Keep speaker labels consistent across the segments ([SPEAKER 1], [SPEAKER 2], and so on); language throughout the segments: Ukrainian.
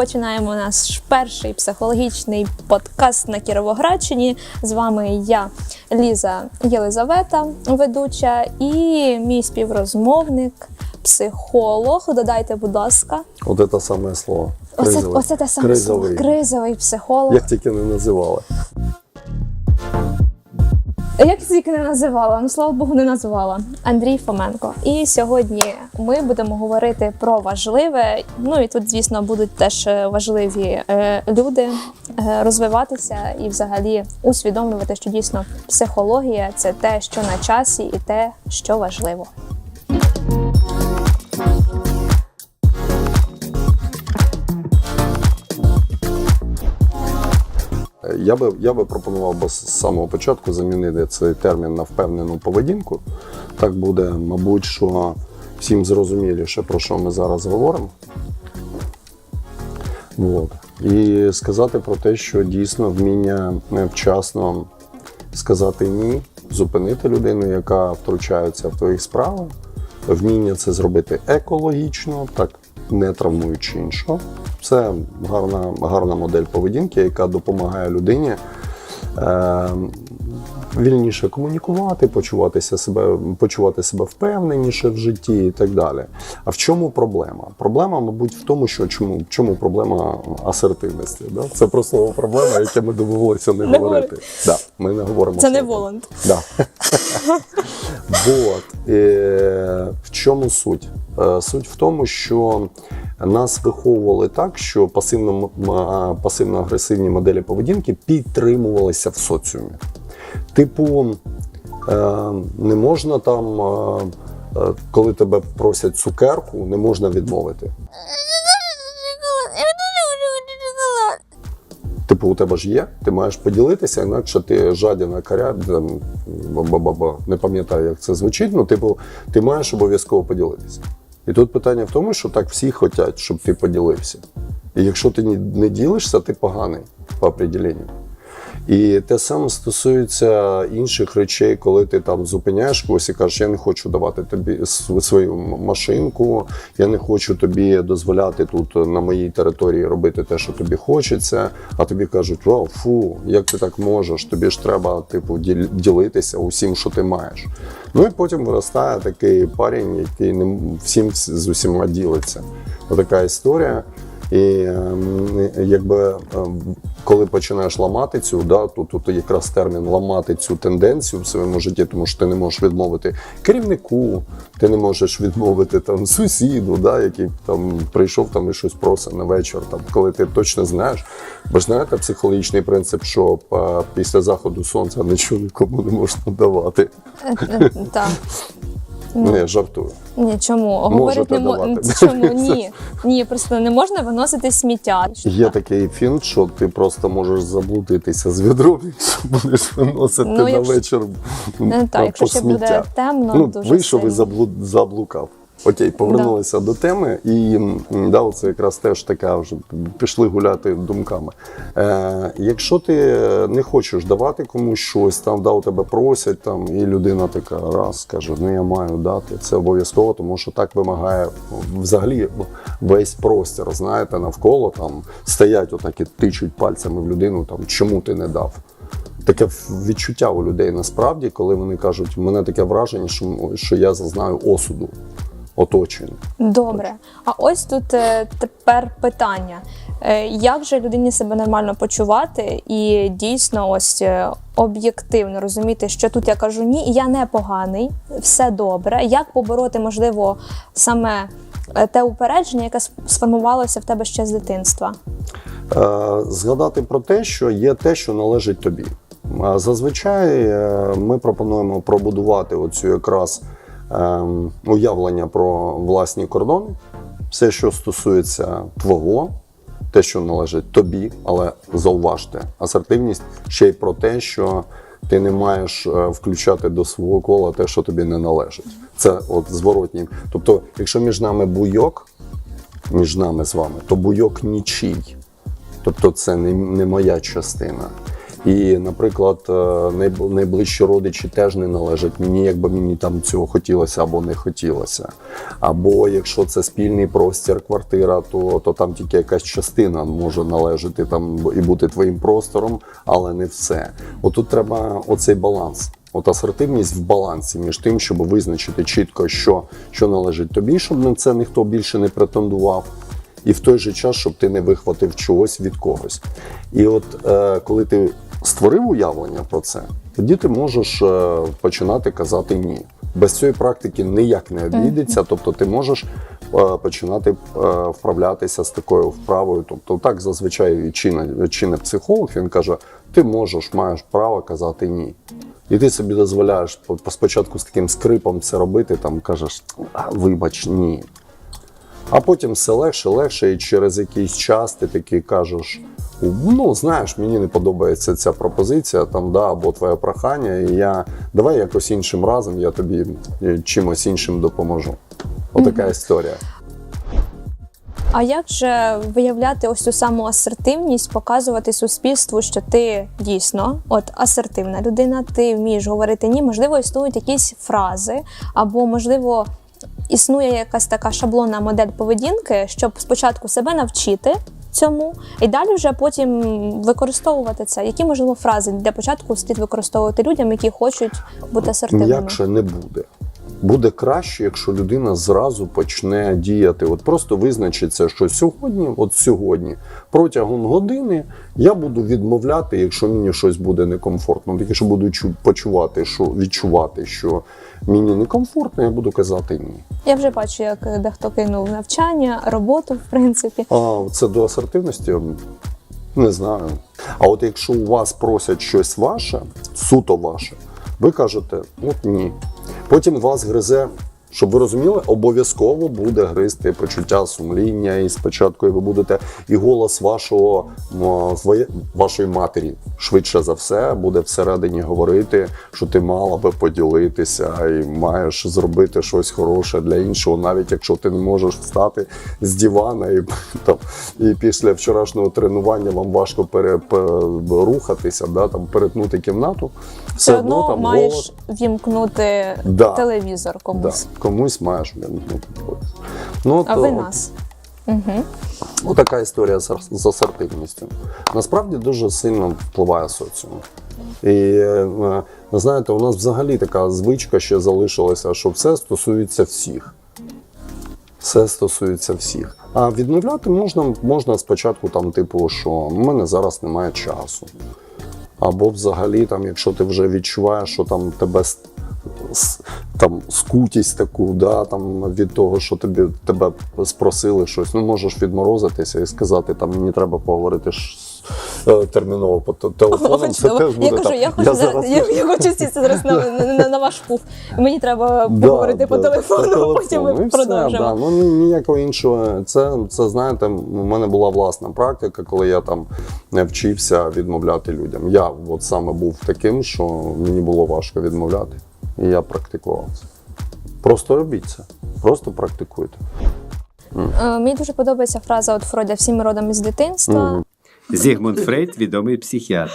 [SPEAKER 1] починаємо наш перший психологічний подкаст на Кіровоградщині. З вами я, Ліза Єлизавета, ведуча, і мій співрозмовник, психолог. Додайте, будь ласка.
[SPEAKER 2] От це саме слово.
[SPEAKER 1] Оце,
[SPEAKER 2] Кризовий.
[SPEAKER 1] оце те саме
[SPEAKER 2] Кризовий.
[SPEAKER 1] слово. Кризовий психолог.
[SPEAKER 2] Як тільки не називали.
[SPEAKER 1] Як тільки не називала, ну слава Богу, не називала Андрій Фоменко. І сьогодні ми будемо говорити про важливе. Ну і тут, звісно, будуть теж важливі е, люди е, розвиватися і взагалі усвідомлювати, що дійсно психологія це те, що на часі, і те, що важливо.
[SPEAKER 2] Я би, я би пропонував би з самого початку замінити цей термін на впевнену поведінку. Так буде, мабуть, що всім зрозуміліше, про що ми зараз говоримо. От. І сказати про те, що дійсно вміння вчасно сказати ні, зупинити людину, яка втручається в твої справи, вміння це зробити екологічно, так не травмуючи іншого. Це гарна, гарна модель поведінки, яка допомагає людині е, вільніше комунікувати, почуватися себе, почувати себе впевненіше в житті і так далі. А в чому проблема? Проблема, мабуть, в тому, що чому, в чому проблема асертивності. Да? Це просто проблема, яке ми домовилися не,
[SPEAKER 1] Не
[SPEAKER 2] говорити. Да, ми не говоримо
[SPEAKER 1] Це не. Воланд.
[SPEAKER 2] Да. Вот. Е, в чому суть? Е, Суть в тому, що нас виховували так, що пасивно, пасивно-агресивні моделі поведінки підтримувалися в соціумі. Типу, е, не можна там, е, е, коли тебе просять цукерку, не можна відмовити. Типу, у тебе ж є, ти маєш поділитися, інакше ти жадіна каря, ба-ба-ба, не пам'ятаю, як це звучить. Ну, типу, ти маєш обов'язково поділитися. І тут питання в тому, що так всі хочуть, щоб ти поділився. І якщо ти не ділишся, ти поганий по определенню. І те саме стосується інших речей, коли ти там зупиняєш когось і кажеш, я не хочу давати тобі свою машинку, я не хочу тобі дозволяти тут на моїй території робити те, що тобі хочеться. А тобі кажуть, о, фу, як ти так можеш? Тобі ж треба типу діл- ділитися усім, що ти маєш. Ну і потім виростає такий парень, який не всім з усіма ділиться. Отака історія. І ем, якби ем, коли починаєш ламати цю, да, тут, тут якраз термін ламати цю тенденцію в своєму житті, тому що ти не можеш відмовити керівнику, ти не можеш відмовити там сусіду, да, який там прийшов там і щось просить на вечір, там, коли ти точно знаєш. Бо ж знаєте психологічний принцип, що е, після заходу сонця нічого нікому не можна давати.
[SPEAKER 1] Е, е, Так. Ну.
[SPEAKER 2] Не, жартую.
[SPEAKER 1] Ні, чому? Говорити не мо... Чому? Ні. Ні, просто не можна виносити сміття.
[SPEAKER 2] Є такий фінт, що ти просто можеш заблудитися з відром, якщо будеш виносити
[SPEAKER 1] Ну,
[SPEAKER 2] на
[SPEAKER 1] якщо-
[SPEAKER 2] вечір
[SPEAKER 1] Не так, якщо ще буде темно,
[SPEAKER 2] ну,
[SPEAKER 1] дуже
[SPEAKER 2] вийшов і заблукав. Окей, повернулися до теми, і да, це якраз теж така вже пішли гуляти думками. Е, якщо ти не хочеш давати комусь щось, там да, у тебе просять, там, і людина така раз каже, ну я маю дати. Це обов'язково, тому що так вимагає взагалі весь простір. Знаєте, навколо там стоять отак і тичуть пальцями в людину, там чому ти не дав. Таке відчуття у людей насправді, коли вони кажуть, мене таке враження, що, що я зазнаю осуду оточення.
[SPEAKER 1] Добре. А ось тут е, тепер питання: Е, як же людині себе нормально почувати і дійсно ось е, об'єктивно розуміти, що тут я кажу ні, я не поганий, все добре. Як побороти, можливо, саме те упередження, яке сформувалося в тебе ще з дитинства?
[SPEAKER 2] Згадати про те, що є те, що належить тобі. Зазвичай ми пропонуємо пробудувати оцю якраз уявлення про власні кордони, все, що стосується твого, те, що належить тобі, але зауважте, асертивність ще й про те, що ти не маєш е, включати до свого кола те, що тобі не належить. Це от зворотній. Тобто, якщо між нами буйок, між нами з вами, то буйок нічий. Тобто це не, не моя частина. І, наприклад, е, найближчі родичі теж не належать мені, якби мені там цього хотілося або не хотілося. Або якщо це спільний простір, квартира, то, то там тільки якась частина може належати там і бути твоїм простором, але не все. Отут треба оцей баланс. От асертивність в балансі між тим, щоб визначити чітко, що, що належить тобі, щоб на це ніхто більше не претендував, і в той же час, щоб ти не вихватив чогось від когось. І от е, коли ти створив уявлення про це, тоді ти можеш е, починати казати ні. Без цієї практики ніяк не обійдеться, тобто ти можеш е, починати е, вправлятися з такою вправою. Тобто, так зазвичай чине, психолог, він каже: ти можеш, маєш право казати ні. І ти собі дозволяєш по- по- спочатку з таким скрипом це робити, там кажеш, вибач, ні. А потім все легше, легше, і через якийсь час ти такий кажеш: ну, знаєш, мені не подобається ця пропозиція, там, да, або твоє прохання, і я давай якось іншим разом я тобі е, чимось іншим допоможу. Отака історія.
[SPEAKER 1] А як же виявляти ось цю саму асертивність, показувати суспільству, що ти дійсно от асертивна людина, ти вмієш говорити ні? Можливо, існують якісь фрази, або можливо існує якась така шаблонна модель поведінки, щоб спочатку себе навчити. Цьому і далі вже потім використовувати це. Які можливо фрази для початку слід використовувати людям, які хочуть бути асертивними?
[SPEAKER 2] М'якше не буде. Буде краще, якщо людина зразу почне діяти. От просто визначиться, що сьогодні, от сьогодні, протягом години я буду відмовляти, якщо мені щось буде некомфортно. Тільки що буду чу- почувати, що відчувати, що мені некомфортно, я буду казати ні.
[SPEAKER 1] Я вже бачу, як дехто кинув навчання, роботу, в принципі.
[SPEAKER 2] А це до асертивності? Не знаю. А от якщо у вас просять щось ваше, суто ваше, ви кажете, от ні. Потім вас гризе, щоб ви розуміли, обов'язково буде гризти почуття сумління, і спочатку ви будете, і голос вашого вашої матері швидше за все буде всередині говорити, що ти мала би поділитися і маєш зробити щось хороше для іншого, навіть якщо ти не можеш встати з дивана і там і після вчорашнього тренування вам важко пере, рухатися, да, там перетнути кімнату.
[SPEAKER 1] Все одно
[SPEAKER 2] там
[SPEAKER 1] маєш
[SPEAKER 2] голос.
[SPEAKER 1] вімкнути
[SPEAKER 2] Да.
[SPEAKER 1] телевізор
[SPEAKER 2] Да,
[SPEAKER 1] комусь.
[SPEAKER 2] маєш голос. Ну,
[SPEAKER 1] А
[SPEAKER 2] то-
[SPEAKER 1] ви нас. Угу.
[SPEAKER 2] Отака історія з з асертивністю. Насправді дуже сильно впливає соціум. І е, знаєте, у нас взагалі така звичка ще залишилася, що все стосується всіх. Все стосується всіх. А відмовляти можна, можна спочатку, там, типу, що в мене зараз немає часу. Або взагалі, там, якщо ти вже відчуваєш, що там тебе там скутість таку, да, там, від того, що тобі, тебе спросили щось, ну можеш відморозитися і сказати, там мені треба поговорити е, терміново по те- телефоном. Це теж буде
[SPEAKER 1] я кажу, я хочу зараз, я, хочу сісти зараз на, на, ваш пуф. Мені треба поговорити по телефону,
[SPEAKER 2] по
[SPEAKER 1] потім
[SPEAKER 2] телефону,
[SPEAKER 1] ми продовжимо.
[SPEAKER 2] да. Ну ніякого іншого. Це, це знаєте, у мене була власна практика, коли я там не вчився відмовляти людям. Я от саме був таким, що мені було важко відмовляти. І я практикував це. Просто робіть це, просто практикуйте.
[SPEAKER 1] Е, Мені дуже подобається фраза от Фройда всі ми родом із дитинства.
[SPEAKER 3] Зігмунд Фрейд відомий психіатр.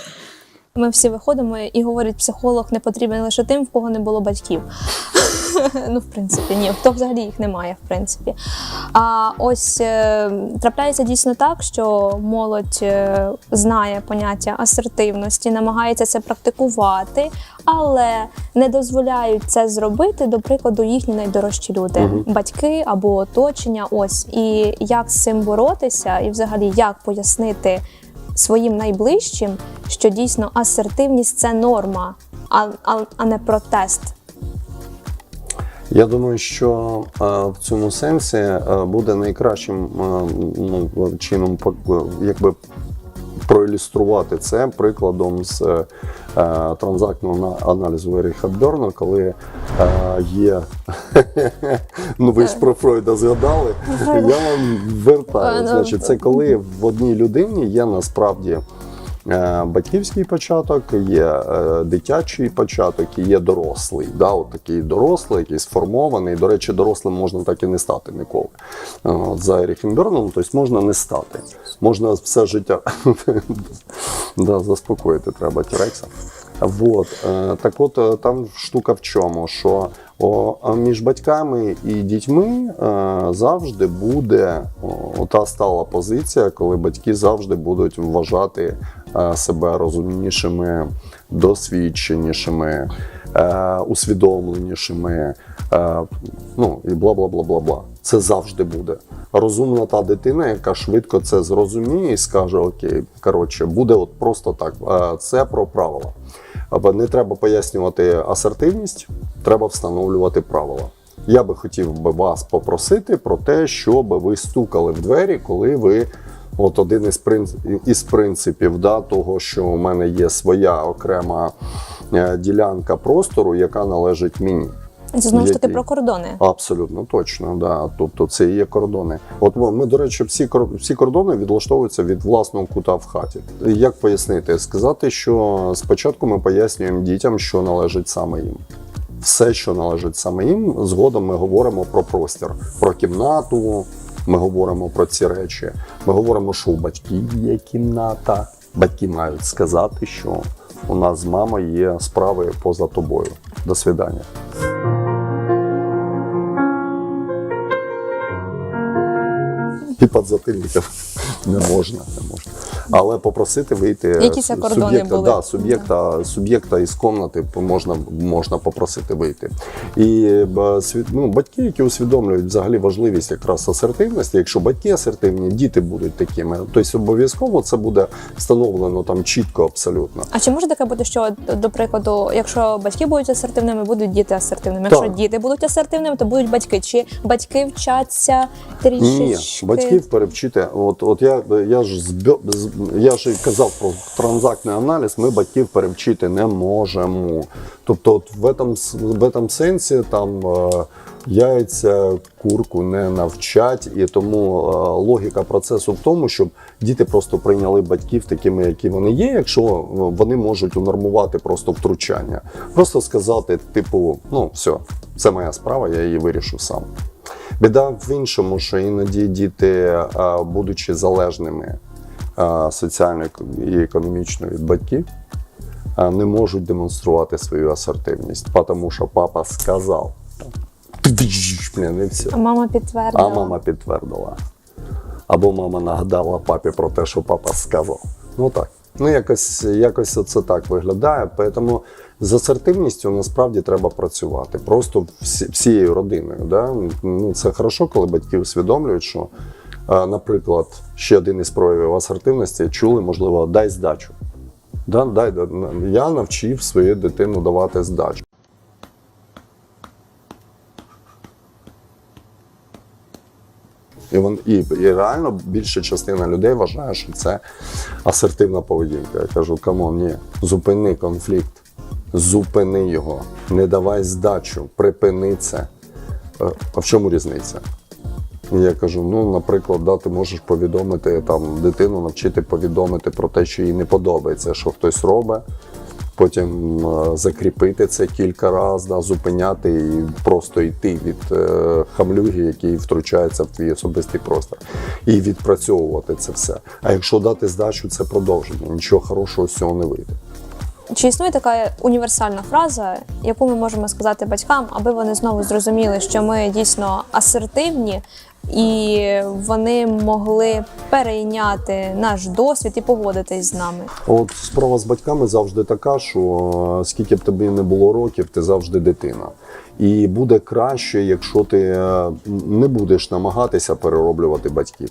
[SPEAKER 1] Ми всі виходимо і говорить, психолог не потрібен лише тим, в кого не було батьків. ну, в принципі, ні, хто взагалі їх не має, в принципі. А ось е, трапляється дійсно так, що молодь е, знає поняття асертивності, намагається це практикувати, але не дозволяють це зробити, до прикладу, їхні найдорожчі люди,
[SPEAKER 2] Мгм.
[SPEAKER 1] батьки або оточення. Ось і як з цим боротися, і взагалі як пояснити своїм найближчим, що дійсно асертивність це норма, а, а, а не протест.
[SPEAKER 2] Я думаю, що е, в цьому сенсі е, буде найкращим е, ну, чином якби проілюструвати це прикладом з е, транзактного на- аналізу Еріха Берна, коли е, є ну ви ж про Фройда згадали. Я вам вертаю.
[SPEAKER 1] ну,
[SPEAKER 2] Значить, це коли в одній людині є насправді. Е, Батьківський початок, є е, дитячий початок і є дорослий. Да, от такий дорослий, який сформований. До речі, дорослим можна так і не стати ніколи. Е, От, за Еріхом тобто можна не стати. Можна все життя Да, заспокоїти треба Тірекса. Вот. е, Так от там штука в чому, що о, між батьками і дітьми е, завжди буде о, та стала позиція, коли батьки завжди будуть вважати себе розумнішими, досвідченішими, е, усвідомленішими. Е, ну і бла бла бла бла бла. Це завжди буде. Розумна та дитина, яка швидко це зрозуміє і скаже: Окей, коротше, буде от просто так. Е, Це про правила. Не треба пояснювати асертивність, треба встановлювати правила. Я би хотів би вас попросити про те, щоб ви стукали в двері, коли ви. От один із принципів, із принципів да, того, що у мене є своя окрема е, ділянка простору, яка належить мені.
[SPEAKER 1] Це знову ж таки про кордони.
[SPEAKER 2] Абсолютно точно, да. Тобто це і є кордони. От ми, до речі, всі всі кордони відлаштовуються від власного кута в хаті. Як пояснити? Сказати, що спочатку ми пояснюємо дітям, що належить саме їм. Все, що належить саме їм, згодом ми говоримо про простір, про кімнату. Ми говоримо про ці речі. Ми говоримо, що у батьків є кімната. Батьки мають сказати, що у нас з мамою є справи поза тобою. До свидання. І підзатильників не можна, не можна. Але попросити вийти
[SPEAKER 1] Які це кордони
[SPEAKER 2] суб'єкта,
[SPEAKER 1] були?
[SPEAKER 2] Да, суб'єкта, суб'єкта із комнати можна, можна попросити вийти. І ну, батьки, які усвідомлюють взагалі важливість якраз асертивності, якщо батьки асертивні, діти будуть такими. Тобто обов'язково це буде встановлено там чітко, абсолютно.
[SPEAKER 1] А чи може таке бути, що до прикладу, якщо батьки будуть асертивними, будуть діти асертивними? Якщо
[SPEAKER 2] Так.
[SPEAKER 1] діти будуть асертивними, то будуть батьки. Чи батьки вчаться
[SPEAKER 2] Ні, батьків перевчити. От, от я, я ж зб... з- я ж казав про транзактний аналіз. Ми батьків перевчити не можемо. Тобто, от в этом, в этом сенсі там е, яйця курку не навчать, і тому е, логіка процесу в тому, щоб діти просто прийняли батьків такими, які вони є, якщо е, вони можуть унормувати просто втручання. Просто сказати, типу, ну все, це моя справа, я її вирішу сам. Біда в іншому, що іноді діти, будучи залежними соціально і економічно від батьків, не можуть демонструвати свою асертивність, тому що папа сказав. Блін, і все.
[SPEAKER 1] А мама підтвердила.
[SPEAKER 2] А мама підтвердила. Або мама нагадала папі про те, що папа сказав. Ну так. Ну, якось, якось це так виглядає. Тому з асертивністю насправді треба працювати. Просто всі, всією родиною. Да? Ну, це хорошо, коли батьки усвідомлюють, що, наприклад, ще один із проявів асертивності чули, можливо, дай здачу. Да? Дай, я навчив свою дитину давати здачу. І, вон, і, і реально більша частина людей вважає, що це асертивна поведінка. Я кажу, камон, ні, зупини конфлікт, зупини його, не давай здачу, припини це. Е, А в чому різниця? Я кажу: ну, наприклад, да, ти можеш повідомити там дитину, навчити повідомити про те, що їй не подобається, що хтось робить. Потім е, закріпити це кілька разів, да, зупиняти і просто йти від е, хамлюги, який втручається в твій особистий простір, і відпрацьовувати це все. А якщо дати здачу, це продовження. Нічого хорошого з цього не вийде.
[SPEAKER 1] Чи існує така універсальна фраза, яку ми можемо сказати батькам, аби вони знову зрозуміли, що ми дійсно асертивні, і вони могли перейняти наш досвід і погодитись з нами?
[SPEAKER 2] От справа з батьками завжди така, що е, скільки б тобі не було років, ти завжди дитина. І буде краще, якщо ти е, не будеш намагатися перероблювати батьків.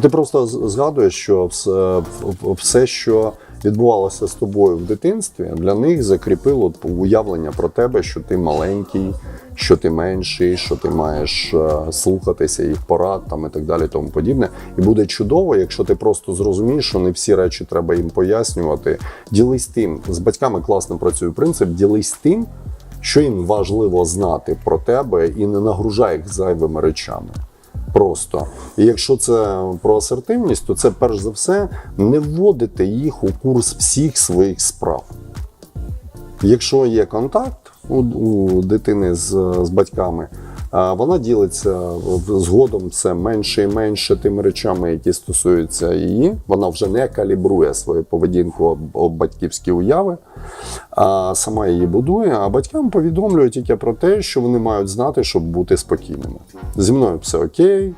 [SPEAKER 2] Ти просто згадуєш, що все, все, що відбувалося з тобою в дитинстві, для них закріпило уявлення про тебе, що ти маленький, що ти менший, що ти маєш е, слухатися їх порад там і так далі, тому подібне. І буде чудово, якщо ти просто зрозумієш, що не всі речі треба їм пояснювати. Ділись тим з батьками класно працює принцип. Ділись тим, що їм важливо знати про тебе, і не нагружай їх зайвими речами. Просто. І якщо це про асертивність, то це перш за все не вводити їх у курс всіх своїх справ. Якщо є контакт у, у дитини з, з батьками, Вона ділиться згодом це менше і менше тими речами, які стосуються її. Вона вже не калібрує свою поведінку об, батьківські уяви, а сама її будує. А батькам повідомлює тільки про те, що вони мають знати, щоб бути спокійними. Зі мною все окей.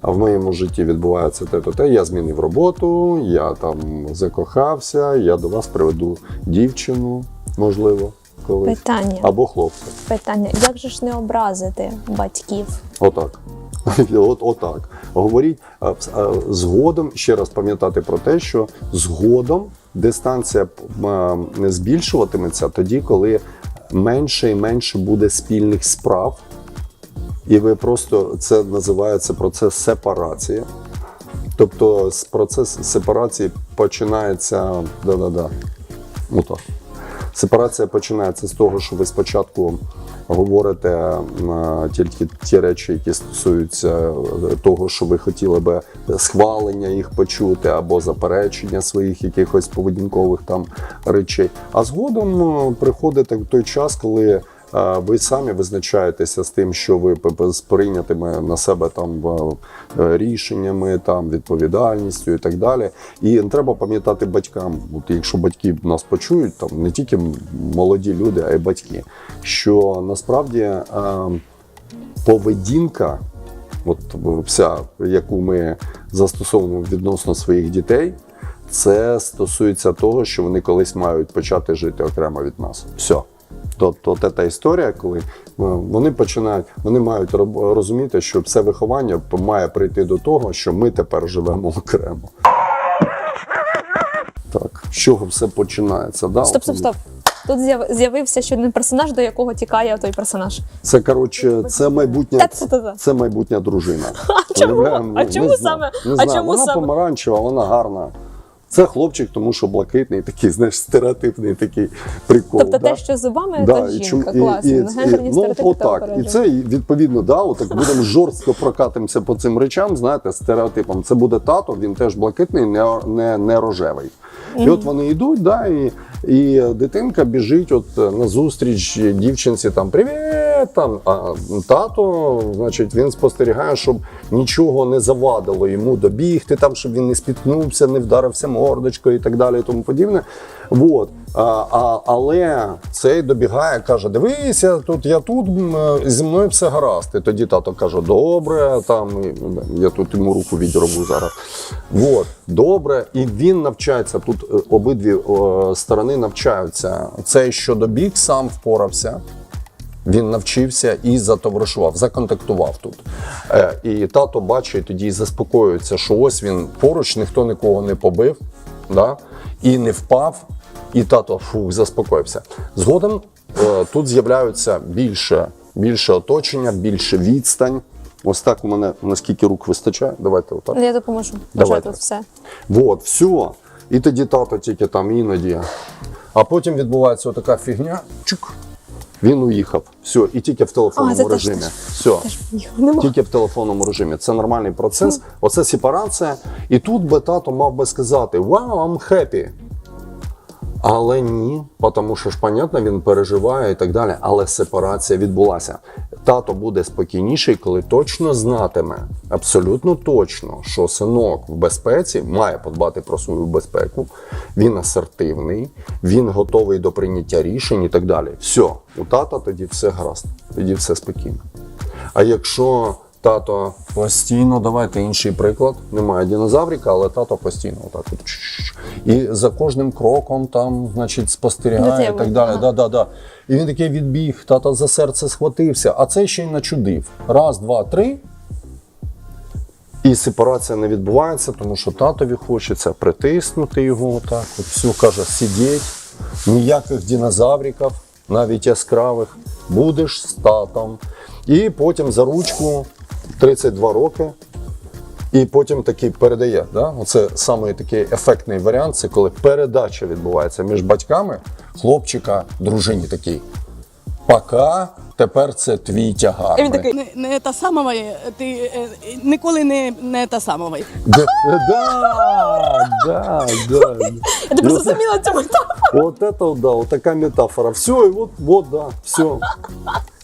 [SPEAKER 2] А в моєму житті відбувається те, то те. Я змінив роботу, я там закохався, я до вас приведу дівчину, можливо, колись.
[SPEAKER 1] Питання.
[SPEAKER 2] Або хлопця.
[SPEAKER 1] Питання: як же ж не образити батьків?
[SPEAKER 2] Отак. От, отак. Говоріть згодом, ще раз пам'ятати про те, що згодом дистанція збільшуватиметься тоді, коли менше і менше буде спільних справ. І ви просто це називається процес сепарації. Тобто процес сепарації починається. Да-да-да. Отак. Сепарація починається з того, що ви спочатку говорите е, тільки ті речі, які стосуються е, того, що ви хотіли би схвалення їх почути, або заперечення своїх якихось поведінкових там речей. А згодом е, приходите в той час, коли ви самі визначаєтеся з тим, що ви з прийнятими на себе там е, рішеннями, там відповідальністю і так далі. І треба пам'ятати батькам, от якщо батьки нас почують, там не тільки молоді люди, а й батьки, що насправді поведінка, от вся, яку ми застосовуємо відносно своїх дітей. Це стосується того, що вони колись мають почати жити окремо від нас. Все. Тобто це та історія, коли е, вони починають, вони мають роб- розуміти, що все виховання має прийти до того, що ми тепер живемо окремо. Так, з чого все починається? Да?
[SPEAKER 1] Стоп, стоп, стоп. Тут з'яв- з'явився ще один персонаж, до якого тікає той персонаж.
[SPEAKER 2] Це коротше, це майбутня, це майбутня дружина.
[SPEAKER 1] А чому? А
[SPEAKER 2] Ну,
[SPEAKER 1] чому
[SPEAKER 2] не
[SPEAKER 1] саме?
[SPEAKER 2] Не
[SPEAKER 1] А
[SPEAKER 2] знаю.
[SPEAKER 1] чому
[SPEAKER 2] вона
[SPEAKER 1] саме?
[SPEAKER 2] помаранчева, вона гарна. Це хлопчик, тому що блакитний, такий, знаєш, стереотипний такий прикол.
[SPEAKER 1] Тобто
[SPEAKER 2] да?
[SPEAKER 1] те, що зубами,
[SPEAKER 2] Да,
[SPEAKER 1] то жінка.
[SPEAKER 2] і-
[SPEAKER 1] Класно.
[SPEAKER 2] і-
[SPEAKER 1] Гендерні
[SPEAKER 2] і-
[SPEAKER 1] стереотипи
[SPEAKER 2] ну, отак. І це відповідно, да, отак будемо жорстко прокатимося по цим речам, знаєте, стереотипам. Це буде тато, він теж блакитний, не, не, не рожевий. І от вони йдуть, да, і, і дитинка біжить от е, на зустріч дівчинці там привіт, там, а тато, значить, він спостерігає, щоб нічого не завадило йому добігти, там, щоб він не спіткнувся, не вдарився мордочкою і так далі, і тому подібне. Вот. А, а, але цей добігає, каже: Дивися, тут я тут зі мною все гаразд. І тоді тато каже: Добре, там ну, я тут йому руку відробу зараз. Вот, добре. І він навчається. Тут е, обидві е, сторони навчаються. Цей, що добіг, сам впорався. Він навчився і затоваришував, законтактував тут. Е, і тато бачить тоді і заспокоюється, що ось він поруч, ніхто нікого не побив, да? і не впав, і тато фух, заспокоївся. Згодом е, тут з'являються більше, більше оточення, більше відстань. Ось так у мене наскільки рук вистачає. Давайте отак.
[SPEAKER 1] Я допоможу.
[SPEAKER 2] Давайте.
[SPEAKER 1] Тут все.
[SPEAKER 2] Вот, все. І тоді тато тільки там іноді. А потім відбувається така фігня. Чук. Він уїхав. Все, і тільки в телефонному
[SPEAKER 1] а,
[SPEAKER 2] режимі.
[SPEAKER 1] теж-
[SPEAKER 2] Все.
[SPEAKER 1] Теж.
[SPEAKER 2] Тільки в телефонному режимі. Це нормальний процес. Оце сепарація. І тут би тато мав би сказати: Вау, I'm happy. Але ні, тому що ж, понятно, він переживає і так далі. Але сепарація відбулася. Тато буде спокійніший, коли точно знатиме, абсолютно точно, що синок в безпеці має подбати про свою безпеку. Він асертивний, він готовий до прийняття рішень і так далі. Все, у тата тоді все гаразд, тоді все спокійно. А якщо тато постійно, давайте інший приклад, немає динозаврика, але тато постійно отак от і за кожним кроком там, значить, спостерігає і так далі. Да, да, да. І він такий відбіг, тато за серце схватився, а цей ще й начудив. Раз, два, три. І сепарація не відбувається, тому що татові хочеться притиснути його отак. От все каже, сидіть, ніяких динозавриків, навіть яскравих, будеш з татом. І потім за ручку 32 роки. І потім такий передає. Да? Оце самий такий ефектний варіант, це коли передача відбувається між батьками, хлопчика, дружині такий. Пока, тепер це твій тягар.
[SPEAKER 1] І він такий,
[SPEAKER 4] Не, не та сама, ти е, ніколи не, не та сама.
[SPEAKER 2] Да, да, да, да.
[SPEAKER 1] Я тепер зрозуміла цю метафору.
[SPEAKER 2] Вот это да, вот такая метафора. Все, и вот, вот, да, все.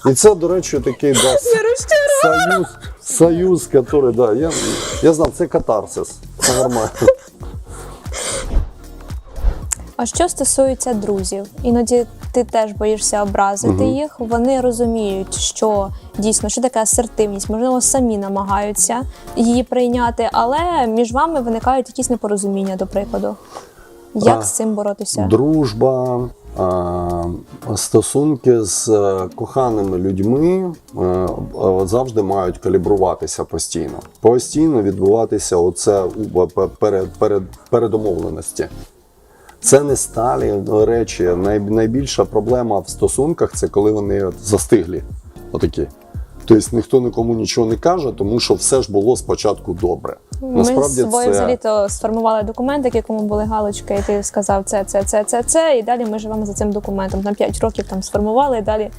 [SPEAKER 2] І це, до речі, такий да, союз, союз, який, да, я, я знав, це катарсис. Це нормально.
[SPEAKER 1] А що стосується друзів, іноді ти теж боїшся образити їх. Вони розуміють, що дійсно що таке асертивність, можливо, самі намагаються її прийняти, але між вами виникають якісь непорозуміння, до прикладу. Як
[SPEAKER 2] А,
[SPEAKER 1] з цим боротися?
[SPEAKER 2] Дружба, а, стосунки з е, коханими людьми е, е, завжди мають калібруватися постійно. Постійно відбуватися оце перед, перед, передомовленості. Це не сталі речі. Найбільша проблема в стосунках це коли вони от застиглі. Отакі. Тобто ніхто нікому нічого не каже, тому що все ж було спочатку добре.
[SPEAKER 1] Ми з собою взагалі то сформували документ, в якому були галочки, і ти сказав це, це, це, це, це. І далі ми живемо за цим документом. На 5 років там сформували, і далі,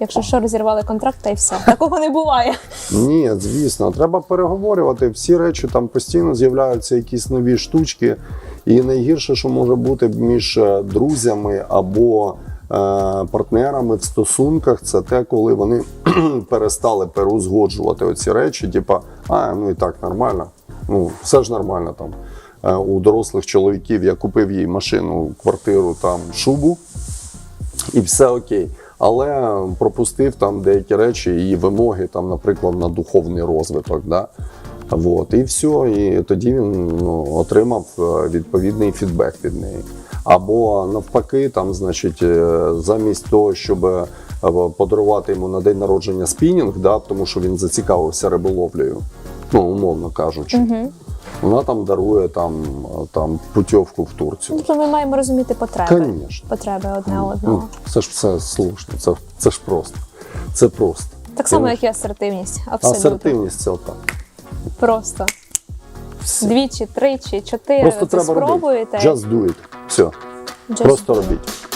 [SPEAKER 1] якщо що, розірвали контракт, та й все. Такого не буває.
[SPEAKER 2] Ні, звісно, треба переговорювати. Всі речі там постійно з'являються якісь нові штучки. І найгірше, що може бути між е, друзями або партнерами в стосунках, це те, коли вони перестали переузгоджувати оці речі, типа, а ну і так нормально. Ну, все ж нормально там. Е, У дорослих чоловіків я купив їй машину, квартиру, там шубу і все окей. Але пропустив там деякі речі і вимоги, там, наприклад, на духовний розвиток. Да? Вот, і все, і тоді він ну, отримав е, відповідний фідбек від неї. Або навпаки, там, значить, е, замість того, щоб е, подарувати йому на день народження спінінг, да, тому що він зацікавився риболовлею, ну, умовно кажучи, вона там дарує там, там, путівку в Турцію.
[SPEAKER 1] Тобто ми маємо розуміти потреби.
[SPEAKER 2] Конечно.
[SPEAKER 1] Потреби одне
[SPEAKER 2] Ну,
[SPEAKER 1] одного.
[SPEAKER 2] це ж все слушно, це, це ж просто. Це просто.
[SPEAKER 1] Так само, як і асертивність. Абсолютно.
[SPEAKER 2] Асертивність це отак.
[SPEAKER 1] Просто.
[SPEAKER 2] Все.
[SPEAKER 1] Двічі, тричі, чотири.
[SPEAKER 2] Просто треба
[SPEAKER 1] спробуєте.
[SPEAKER 2] робити. Just do it. Все.
[SPEAKER 1] Just
[SPEAKER 2] Просто
[SPEAKER 1] do it.
[SPEAKER 2] робіть.